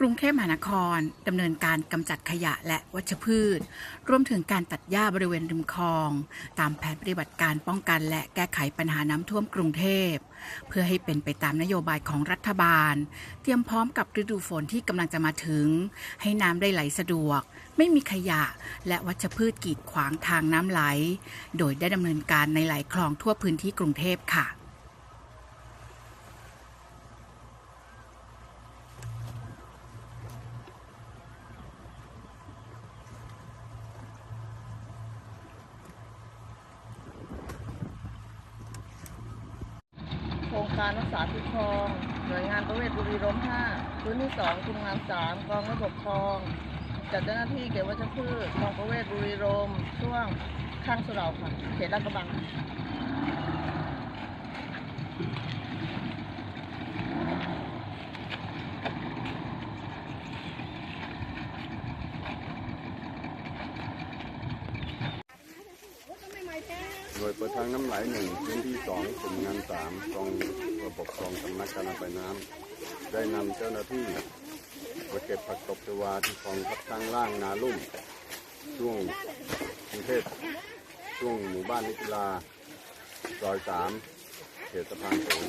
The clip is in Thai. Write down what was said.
กรุงเทพมหานครดำเนินการกำจัดขยะและวัชพืช รวมถึงการตัดหญ้าบริเวณริมคลอง ตามแผนปฏิบัติการป้องกันและแก้ไขปัญหาน้ำท่วมกรุงเทพ เพื่อให้เป็นไปตามนโยบายของรัฐบาล เตรียมพร้อมกับฤดูฝนที่กำลังจะมาถึง ให้น้ำได้ไหลสะดวก ไม่มีขยะและวัชพืชกีดขวางทางน้ำไหล โดยได้ดำเนินการในหลายคลองทั่วพื้นที่กรุงเทพค่ะ การรักษาคุ้มครอง หน่วยงานประเวศบุรีรมย์5พื้นที่2คุมงาน3กองระบบคลอง จัดเจ้าหน้าที่เก็บวัชพืชกองประเวศบุรีรมย์ช่วงข้างสุเหราค่ะ เขตลาดกระบัง โดยเปิดทางน้ำไหลหนึ่งพื้นที่สองกลุ่มงานสามกองระบบกองสำนักการระบายน้ำได้นำเจ้าหน้าที่มาเก็บผักตบชวาที่คลองทับทางล่างนาลุ่ม ช่วงกรุงเทพช่วงหมู่บ้านนิติลาซอยสามเขตสะพานสูง